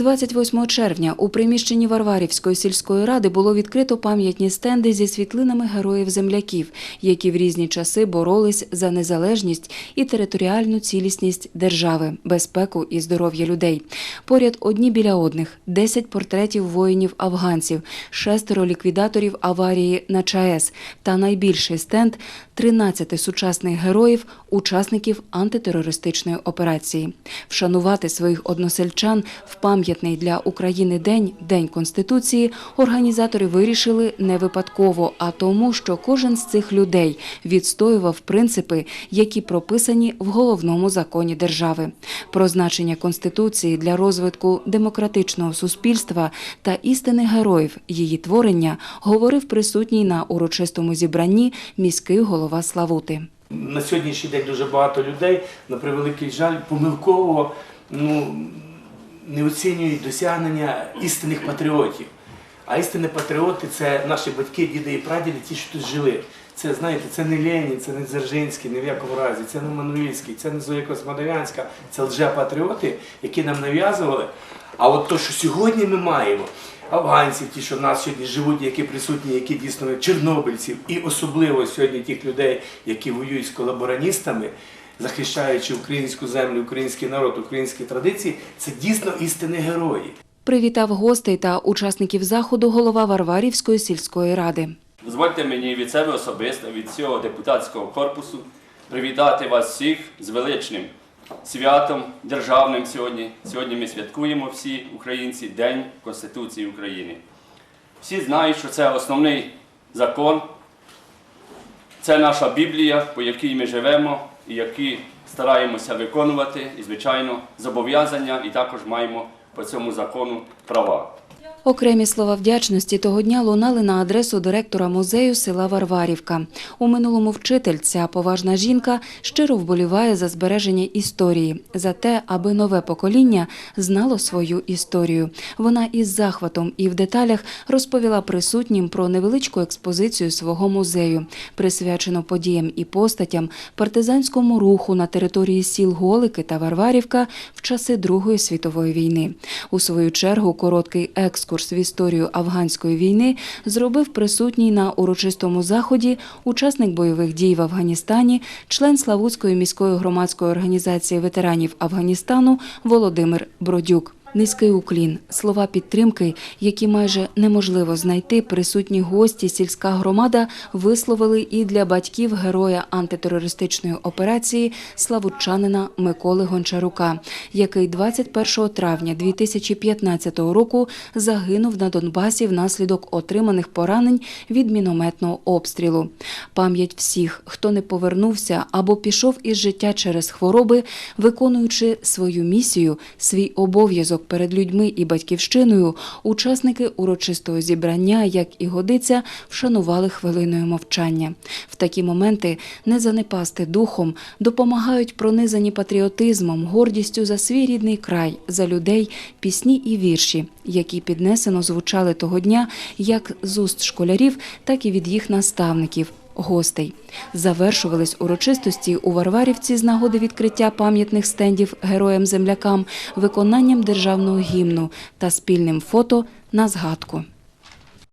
28 червня у приміщенні Варварівської сільської ради було відкрито пам'ятні стенди зі світлинами героїв-земляків, які в різні часи боролись за незалежність і територіальну цілісність держави, безпеку і здоров'я людей. Поряд одні біля одних 10 портретів воїнів-афганців, шестеро ліквідаторів аварії на ЧАЕС та найбільший стенд 13 сучасних героїв, учасників антитерористичної операції. Вшанувати своїх односельчан в пам'ятний для України день, День Конституції, організатори вирішили не випадково, а тому, що кожен з цих людей відстоював принципи, які прописані в головному законі держави. Про значення Конституції для розвитку демократичного суспільства та істини героїв її творення говорив присутній на урочистому зібранні міський голова Славути. На сьогоднішній день дуже багато людей, на превеликий жаль, помилково ну, не оцінюють досягнення істинних патріотів. А істинні патріоти це наші батьки, діди і прадіди, ті, що тут жили. Це, знаєте, це не Ленін, це не Дзержинський, ні в якому разі, це не Мануїльський, це не Зоя Космодовянська, це лже-патріоти, які нам нав'язували. А от то, що сьогодні ми маємо, афганців, ті, що в нас сьогодні живуть, які присутні, які дійсно чорнобильців, і особливо сьогодні тих людей, які воюють з колабораністами, захищаючи українську землю, український народ, українські традиції, це дійсно істинні герої. Привітав гостей та учасників заходу голова Варварівської сільської ради. Дозвольте мені від себе особисто, від всього депутатського корпусу привітати вас всіх з величним святом державним сьогодні. Сьогодні ми святкуємо всі українці День Конституції України. Всі знають, що це основний закон, це наша Біблія, по якій ми живемо які стараємося виконувати, і, звичайно, зобов'язання, і також маємо по цьому закону права. Окремі слова вдячності того дня лунали на адресу директора музею села Варварівка. У минулому вчитель ця поважна жінка щиро вболіває за збереження історії, за те, аби нове покоління знало свою історію. Вона із захватом і в деталях розповіла присутнім про невеличку експозицію свого музею, присвячену подіям і постатям партизанському руху на території сіл Голики та Варварівка в часи Другої світової війни. У свою чергу короткий екскурс в історію афганської війни зробив присутній на урочистому заході учасник бойових дій в Афганістані, член Славутської міської громадської організації ветеранів Афганістану Володимир Бродюк. Низький уклін, слова підтримки, які майже неможливо знайти, присутні гості, сільська громада висловили і для батьків героя антитерористичної операції славутчанина Миколи Гончарука, який 21 травня 2015 року загинув на Донбасі внаслідок отриманих поранень від мінометного обстрілу. Пам'ять всіх, хто не повернувся або пішов із життя через хвороби, виконуючи свою місію, свій обов'язок перед людьми і батьківщиною, учасники урочистого зібрання, як і годиться, вшанували хвилиною мовчання. В такі моменти не занепасти духом допомагають пронизані патріотизмом, гордістю за свій рідний край, за людей, пісні і вірші, які піднесено звучали того дня як з уст школярів, так і від їх наставників. Гостей завершувались урочистості у Варварівці з нагоди відкриття пам'ятних стендів героям-землякам, виконанням державного гімну та спільним фото на згадку.